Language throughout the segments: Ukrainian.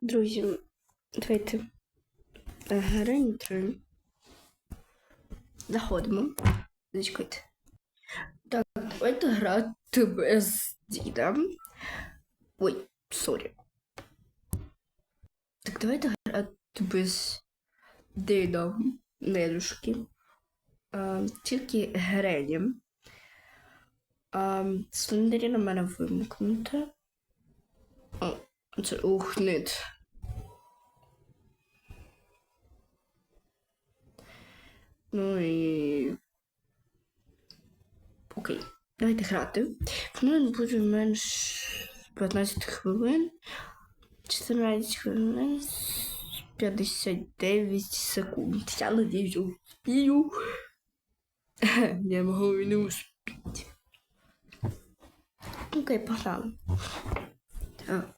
Друзі, давайте грань 3. Заходимо. Зачекайте. Так, давайте грати без діда. Ой, сорі. Так, давайте грати без діда, недушки. А, тільки Грені. А, Слендері на мене вимкнуте. це ух, нет. Ну і. Окей, давайте грати. Ну, буде менш 15 хвилин. 14 хвилин. 59 секунд. Я надіюсь, успію. Я можу і не успіти. Окей, погнали. Так.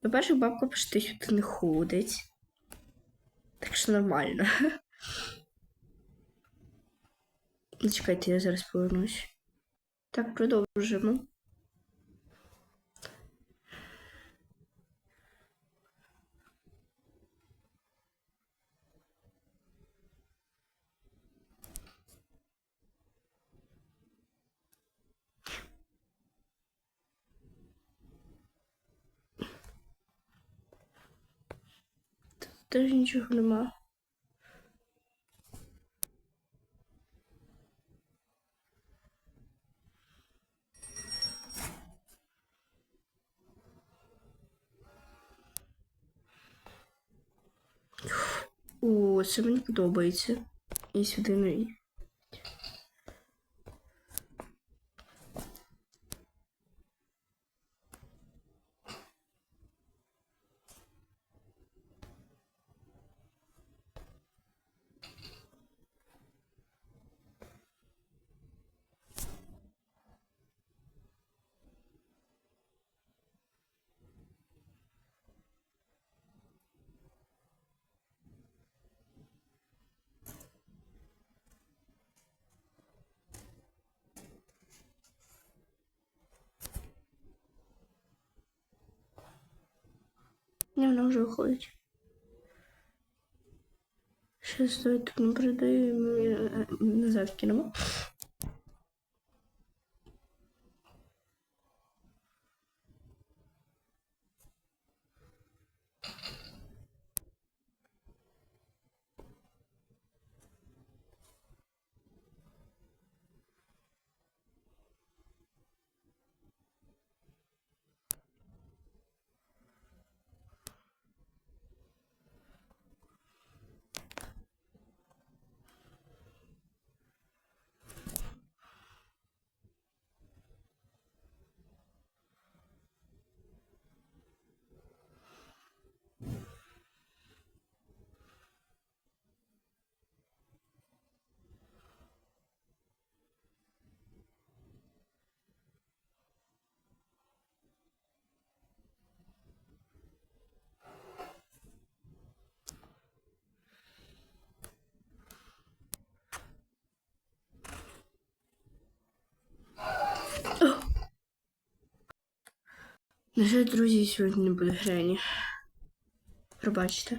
По-перше, бабка почти сюди не ходить. Так що нормально. Зачекайте, я зараз повернусь. Так, продовжимо. Теж нічого нема. О, це мені подобається. І сюди не. Не, вона вже виходить. Щось тут не передаю, назад не На жаль, друзі, сьогодні не буде грені. Пробачте.